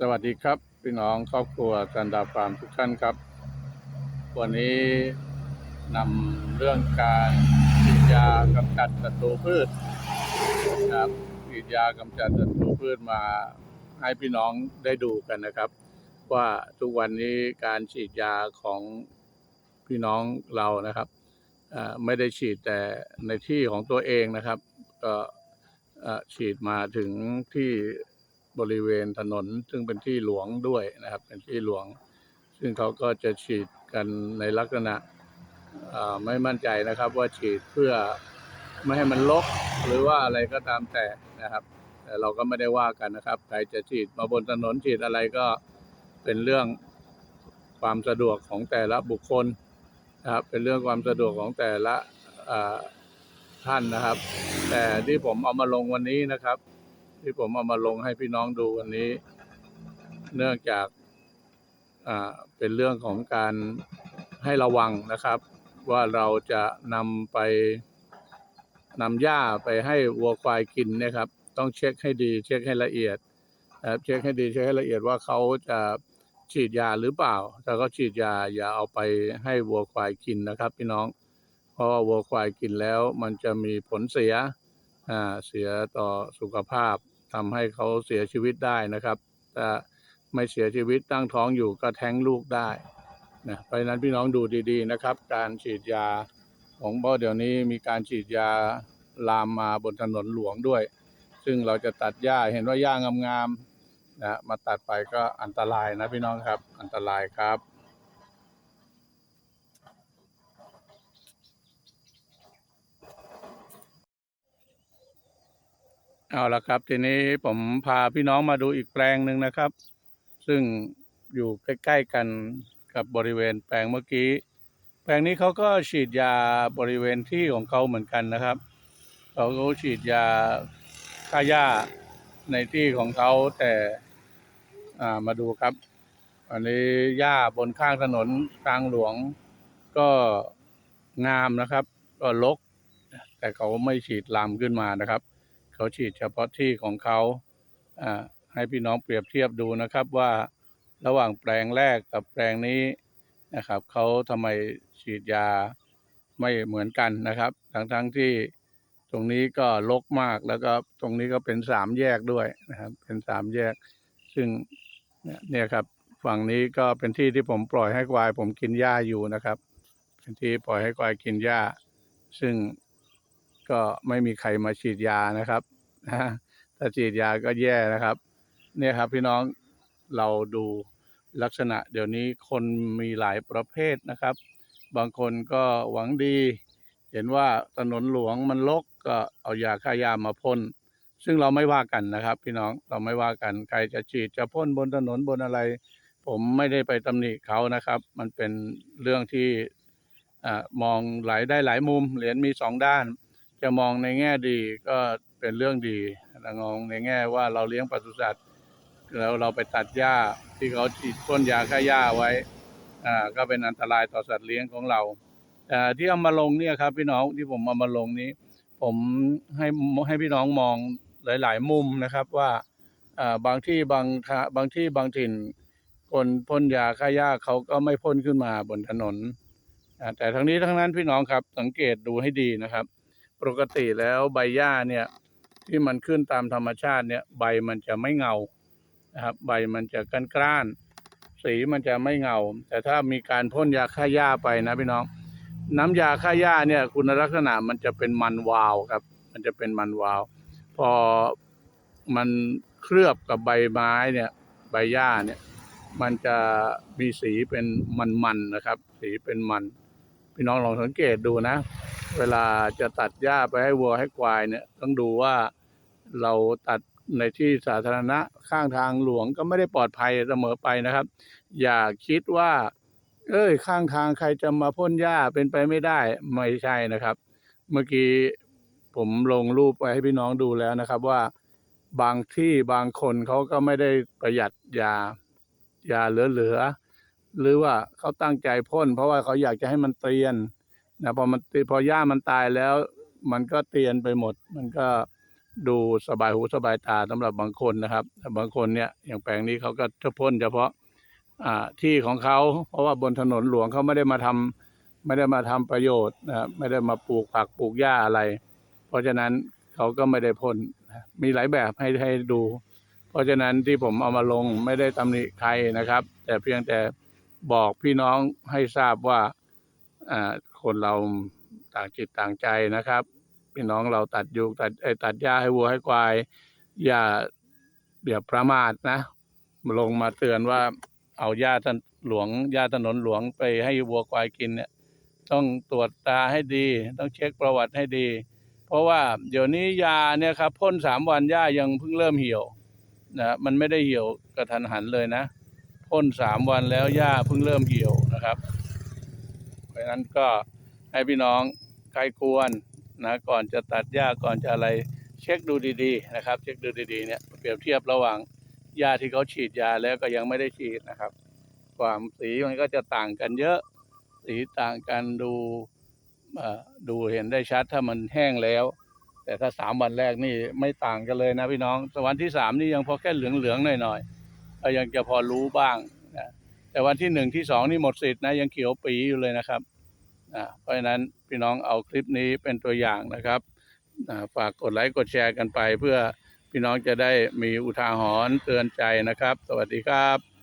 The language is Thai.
สวัสดีครับพี่น้องครอบครัวกันดาฟาร์มทุกท่านครับ วันนี้นำเรื่องการฉีดยากำจัดศัตรูพืชนะครับฉีดยากำจัดศัตรูพืชมาให้พี่น้องได้ดูกันนะครับ ว่าทุกวันนี้การฉีดยาของพี่น้องเรานะครับไม่ได้ฉีดแต่ในที่ของตัวเองนะครับ ก็ฉีดมาถึงที่ บริเวณถนน ซึ่งเป็นที่หลวงด้วยนะครับ เป็นที่หลวง ซึ่งเขาก็จะฉีดกันในลักษณะไม่มั่นใจนะครับ ว่าฉีดเพื่อไม่ให้มันลกหรือว่าอะไรก็ตามแต่นะครับ แต่เราก็ไม่ได้ว่ากันนะครับใครจะฉีดมาบนถนนฉีดอะไรก็เป็นเรื่องความสะดวกของแต่ละบุคคลนะครับเป็นเรื่องความสะดวกของแต่ละท่านนะครับ แต่ที่ผมเอามาลงวันนี้นะครับ ที่ผมเอามาลงให้พี่น้องดูวันนี้ เนื่องจากอ่าเป็นเรื่องของการให้ระวังนะครับ ว่าเราจะนำไปนำหญ้าไปให้วัวควายกินนะครับ ต้องเช็คให้ดี เช็คให้ละเอียดนะครับเช็คให้ดีเช็คให้ละเอียดว่าเขาจะฉีดยาหรือเปล่า ถ้าเขาฉีดยาอย่าเอาไปให้วัวควายกินนะครับ พี่น้อง เพราะว่าวัวควายกินแล้ว มันจะมีผลเสียอ่าเสียต่อสุขภาพ ทำให้เขาเสียชีวิตได้นะครับถ้าไม่เสียชีวิตตั้งท้องอยู่ก็แท้งลูกได้นะเพราะฉะนั้นพี่น้องดูดีๆนะครับ การฉีดยาของบ่อเดี๋ยวนี้มีการฉีดยาลามมาบนถนนหลวงด้วย ซึ่งเราจะตัดหญ้าเห็นว่าหญ้างามๆนะมาตัดไปก็อันตรายนะพี่น้องครับอันตรายครับ เอาละครับ ทีนี้ผมพาพี่น้องมาดูอีกแปลงหนึ่งนะครับ ซึ่งอยู่ใกล้ ๆ กันกับบริเวณแปลงเมื่อกี้ แปลงนี้เขาก็ฉีดยาบริเวณที่ของเขาเหมือนกันนะครับเขาก็ฉีดยาฆ่าหญ้าในที่ของเขาแต่อ่ามาดูครับ อันนี้หญ้าบนข้างถนนทางหลวงก็งามนะครับ ก็รกแต่เขาไม่ฉีดลามขึ้นมานะครับ เขาฉีดเฉพาะที่ของเขาอ่าให้พี่น้องเปรียบเทียบดูนะครับว่าระหว่างแปลงแรกกับแปลงนี้นะครับเขาทำไมฉีดยาไม่เหมือนกันนะครับ ทั้งทั้งๆที่ตรงนี้ก็รกมากแล้วก็ตรงนี้ก็เป็นสามแยกด้วยนะครับ เป็นสามแยก ซึ่งเนี่ยเนี่ยครับฝั่งนี้ก็เป็นที่ที่ผมปล่อยให้ควาย ผมกินหญ้าอยู่นะครับ เป็นที่ปล่อยให้ควายกินหญ้า ซึ่ง ก็ไม่มีใครมาฉีดยานะครับถ้าฉีดยาก็แย่นะครับ เนี่ยครับพี่น้องเราดูลักษณะ เดี๋ยวนี้คนมีหลายประเภทนะครับ บางคนก็หวังดี เห็นว่าถนนหลวงมันรกก็เอายาฆ่าหญ้ามาพ่นซึ่งเราไม่ว่ากันนะครับ พี่น้องเราไม่ว่ากันใครจะฉีดจะพ่นบนถนนบนอะไร ผมไม่ได้ไปตำหนิเขานะครับ มันเป็นเรื่องที่อมองหลายได้หลายมุมเหรียญมีสองด้าน จะมองในแง่ดีก็เป็นเรื่องดีมองในแง่ว่าเราเลี้ยงปศุสัตว์แล้วเราไปตัดหญ้าที่เขาฉีดพ่นยาฆ่าหญ้าไว้อ่าก็เป็นอันตรายต่อสัตว์เลี้ยงของเราแต่ที่เอามาลงเนี่ยครับ พี่น้องที่ผมเอามาลงนี้ ผมให้ให้พี่น้องมองหลาย ๆ มุมนะครับว่าบางที่บางทะบางที่บางถิ่นคนพ่นยาฆ่าหญ้าเขาก็ไม่พ่นขึ้นมาบนถนนแต่ทั้งนี้ทั้งนั้นพี่น้องครับสังเกตดูให้ดีนะครับ ปกติแล้วใบหญ้าเนี่ยที่มันขึ้นตามธรรมชาติเนี่ยใบมันจะไม่เงานะครับใบมันจะก้านกร้านๆสีมันจะไม่เงา แต่ถ้ามีการพ่นยาฆ่าหญ้าไปนะพี่น้อง น้ำยาฆ่าหญ้าเนี่ยคุณลักษณะมันจะเป็นมันวาวครับ มันจะเป็นมันวาว พอมันเคลือบกับใบไม้เนี่ยใบหญ้าเนี่ยมันจะมีสีเป็นมันๆนะครับ สีเป็นมัน พี่น้องลองสังเกตดูนะ เวลาจะตัดหญ้าไปให้วัวให้ควายเนี่ย ต้องดูว่าเราตัดในที่สาธารณะข้างทางหลวงก็ไม่ได้ปลอดภัยเสมอไปนะครับ อย่าคิดว่า เอ้ยข้างทางใครจะมาพ่นหญ้าเป็นไปไม่ได้ไม่ใช่นะครับ เมื่อกี้ผมลงรูปไปให้พี่น้องดูแล้วนะครับว่าบางที่บางคนเขาก็ไม่ได้ประหยัดยายาเหลือๆหรือว่าเขาตั้งใจพ่น เพราะว่าเขาอยากจะให้มันเตียน นะพอมันพอหญ้ามันตายแล้ว มันก็เตียนไปหมด มันก็ดูสบายหูสบายตาสำหรับบางคนนะครับแต่บางคนเนี่ยอย่างแปลงนี้เขาก็จะพ่นเฉพาะอ่าที่ของเขา เพราะว่าบนถนนหลวงเขาไม่ได้มาทำไม่ได้มาทำประโยชน์นะครับไม่ได้มาปลูกผักปลูกหญ้าอะไร เพราะฉะนั้นเขาก็ไม่ได้พ่นมีหลายแบบให้ให้ดู เพราะฉะนั้นที่ผมเอามาลงไม่ได้ตำหนิใครนะครับ แต่เพียงแต่บอกพี่น้องให้ทราบว่าอ่า คนเราต่างจิตต่างใจนะครับ พี่น้องเราตัดยูงตัดเอ้ตัดหญ้าให้วัวให้ควาย อย่าอย่าประมาทนะลงมาเตือนว่าเอาหญ้าถนหลวงหญ้าถนนหลวงไปให้วัวควายกินเนี่ย ต้องตรวจตาให้ดี ต้องเช็คประวัติให้ดี เพราะว่าเดี๋ยวนี้ยาเนี่ยครับพ่นสามวันหญ้ายังเพิ่งเริ่มเหี่ยวนะมันไม่ได้เหี่ยวกระทันหันเลยนะพ่นสามวันแล้วหญ้าเพิ่งเริ่มเหี่ยวนะครับ เพราะฉะนั้นก็ ให้พี่น้องใครควรนะก่อนจะตัดหญ้าก่อนจะอะไรเช็คดูดีๆนะครับ เช็คดูดีๆเนี่ยเปรียบเทียบระหว่างหญ้าที่เขาฉีดยาแล้วก็ยังไม่ได้ฉีดนะครับ ความสีมันก็จะต่างกันเยอะ สีต่างกันดูอ่อดูเห็นได้ชัดถ้ามันแห้งแล้ว แต่ถ้าสามวันแรกนี่ไม่ต่างกันเลยนะพี่น้องแต่วันที่สามนี่ยังพอแค่เหลืองๆหน่อยๆก็ยังจะพอรู้บ้างนะแต่วันที่หนึ่งที่สองนี่หมดสิทธิ์นะยังเขียวปีอยู่เลยนะครับ อ่าเพราะฉะนั้นพี่น้องเอาคลิปนี้เป็นตัวอย่างนะครับฝากกดไลค์กดแชร์กันไป เพื่อพี่น้องจะได้มีอุทาหรณ์เตือนใจนะครับ สวัสดีครับ